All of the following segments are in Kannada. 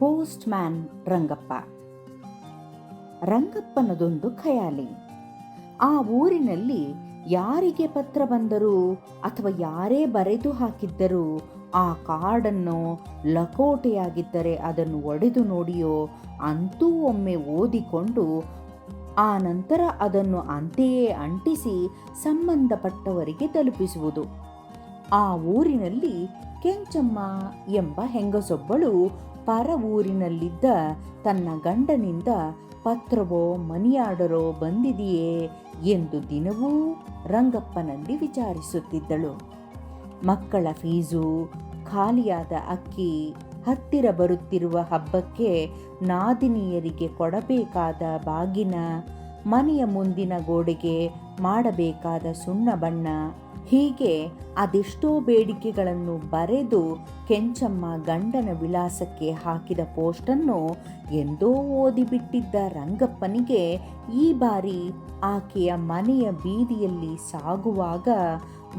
Post man Rangappa. ರಂಗಪ್ಪನದೊಂದು ಖಯಾಲಿ. ಆ ಊರಿನಲ್ಲಿ ಯಾರಿಗೆ ಪತ್ರ ಬಂದರೂ ಅಥವಾ ಯಾರೇ ಬರೆದು ಹಾಕಿದ್ದರೂ ಆ ಕಾರ್ಡನ್ನು ಲಕೋಟೆಯಾಗಿದ್ದರೆ ಅದನ್ನು ಒಡೆದು ನೋಡಿಯೋ ಅಂತೂ ಒಮ್ಮೆ ಓದಿಕೊಂಡು ಆ ನಂತರ ಅದನ್ನು ಅಂತೆಯೇ ಅಂಟಿಸಿ ಸಂಬಂಧಪಟ್ಟವರಿಗೆ ತಲುಪಿಸುವುದು. ಆ ಊರಿನಲ್ಲಿ ಕೆಂಚಮ್ಮ ಎಂಬ ಹೆಂಗಸೊಬ್ಬಳು ಪರ ಊರಿನಲ್ಲಿದ್ದ ತನ್ನ ಗಂಡನಿಂದ, ಪತ್ರವೋ ಮನಿಯಾಡರೋ ಬಂದಿದೆಯೇ ಎಂದು ದಿನವೂ ರಂಗಪ್ಪನಲ್ಲಿ ವಿಚಾರಿಸುತ್ತಿದ್ದಳು. ಮಕ್ಕಳ ಫೀಸು, ಖಾಲಿಯಾದ ಅಕ್ಕಿ, ಹತ್ತಿರ ಬರುತ್ತಿರುವ ಹಬ್ಬಕ್ಕೆ ನಾದಿನಿಯರಿಗೆ ಕೊಡಬೇಕಾದ ಬಾಗಿನ, ಮನೆಯ ಮುಂದಿನ ಗೋಡೆಗೆ ಮಾಡಬೇಕಾದ ಸುಣ್ಣ ಬಣ್ಣ ಹೀಗೆ ಅದೆಷ್ಟೋ ಬೇಡಿಕೆಗಳನ್ನು ಬರೆದು ಕೆಂಚಮ್ಮ ಗಂಡನ ವಿಳಾಸಕ್ಕೆ ಹಾಕಿದ ಪೋಸ್ಟನ್ನು ಎಂದೋ ಓದಿಬಿಟ್ಟಿದ್ದ ರಂಗಪ್ಪನಿಗೆ ಈ ಬಾರಿ ಆಕೆಯ ಮನೆಯ ಬೀದಿಯಲ್ಲಿ ಸಾಗುವಾಗ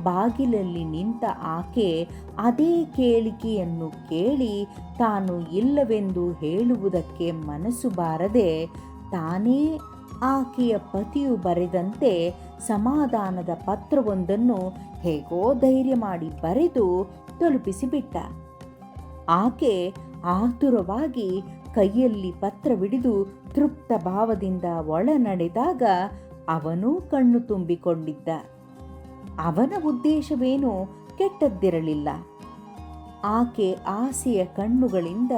ಬಾಗಿಲಲ್ಲಿ ನಿಂತ ಆಕೆ ಅದೇ ಕೇಳಿಕೆಯನ್ನು ಕೇಳಿ ತಾನು ಇಲ್ಲವೆಂದು ಹೇಳುವುದಕ್ಕೆ ಮನಸ್ಸು ಬಾರದೆ ತಾನೇ ಆಕೆಯ ಪತಿಯು ಬರೆದಂತೆ ಸಮಾಧಾನದ ಪತ್ರವೊಂದನ್ನು ಹೇಗೋ ಧೈರ್ಯ ಮಾಡಿ ಬರೆದು ತಲುಪಿಸಿಬಿಟ್ಟ. ಆಕೆ ಆತುರವಾಗಿ ಕೈಯಲ್ಲಿ ಪತ್ರವಿಡಿದು ತೃಪ್ತ ಭಾವದಿಂದ ಒಳ ನಡೆದಾಗ ಅವನೂ ಕಣ್ಣು ತುಂಬಿಕೊಂಡಿದ್ದ. ಅವನ ಉದ್ದೇಶವೇನೂ ಕೆಟ್ಟದ್ದಿರಲಿಲ್ಲ. ಆಕೆ ಆಸೆಯ ಕಣ್ಣುಗಳಿಂದ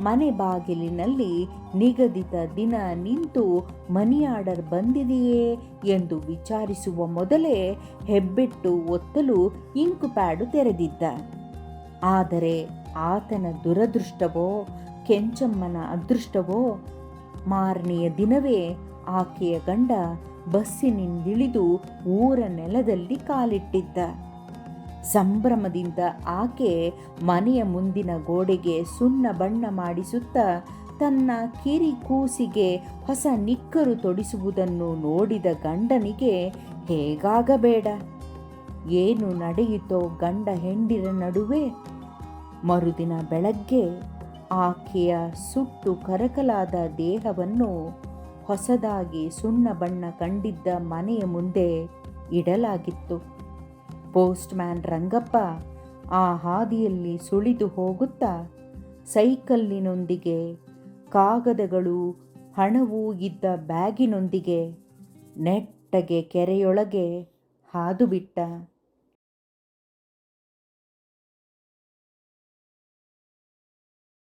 ಮನೆ ಬಾಗಿಲಿನಲ್ಲಿ ನಿಗದಿತ ದಿನ ನಿಂತು ಮನಿ ಆರ್ಡರ್ ಬಂದಿದೆಯೇ ಎಂದು ವಿಚಾರಿಸುವ ಮೊದಲೇ ಹೆಬ್ಬೆಟ್ಟು ಒತ್ತಲು ಇಂಕು ಪ್ಯಾಡು ತೆರೆದಿದ್ದ. ಆದರೆ ಆತನ ದುರದೃಷ್ಟವೋ, ಕೆಂಚಮ್ಮನ ಅದೃಷ್ಟವೋ, ಮಾರನೆಯ ದಿನವೇ ಆಕೆಯ ಗಂಡ ಬಸ್ಸಿನಿಂದಿಳಿದು ಊರ ನೆಲದಲ್ಲಿ ಕಾಲಿಟ್ಟಿದ್ದ. ಸಂಭ್ರಮದಿಂದ ಆಕೆ ಮನೆಯ ಮುಂದಿನ ಗೋಡೆಗೆ ಸುಣ್ಣ ಬಣ್ಣ ಮಾಡಿಸುತ್ತಾ ತನ್ನ ಕಿರಿ ಕೂಸಿಗೆ ಹೊಸ ನಿಕ್ಕರು ತೊಡಿಸುವುದನ್ನು ನೋಡಿದ ಗಂಡನಿಗೆ ಹೇಗಾಗಬೇಡ? ಏನು ನಡೆಯಿತೋ ಗಂಡ ಹೆಂಡಿರ ನಡುವೆ? ಮರುದಿನ ಬೆಳಗ್ಗೆ ಆಕೆಯ ಸುಟ್ಟು ಕರಕಲಾದ ದೇಹವನ್ನು ಹೊಸದಾಗಿ ಸುಣ್ಣ ಬಣ್ಣ ಕಂಡಿದ್ದ ಮನೆಯ ಮುಂದೆ ಇಡಲಾಗಿತ್ತು. ಪೋಸ್ಟ್ ಮ್ಯಾನ್ ರಂಗಪ್ಪ ಆ ಹಾದಿಯಲ್ಲಿ ಸುಳಿದು ಹೋಗುತ್ತಾ ಸೈಕಲ್ಲಿನೊಂದಿಗೆ, ಕಾಗದಗಳು ಹಣವೂ ಇದ್ದ ಬ್ಯಾಗಿನೊಂದಿಗೆ ನೆಟ್ಟಗೆ ಕೆರೆಯೊಳಗೆ ಹಾದು ಬಿಟ್ಟ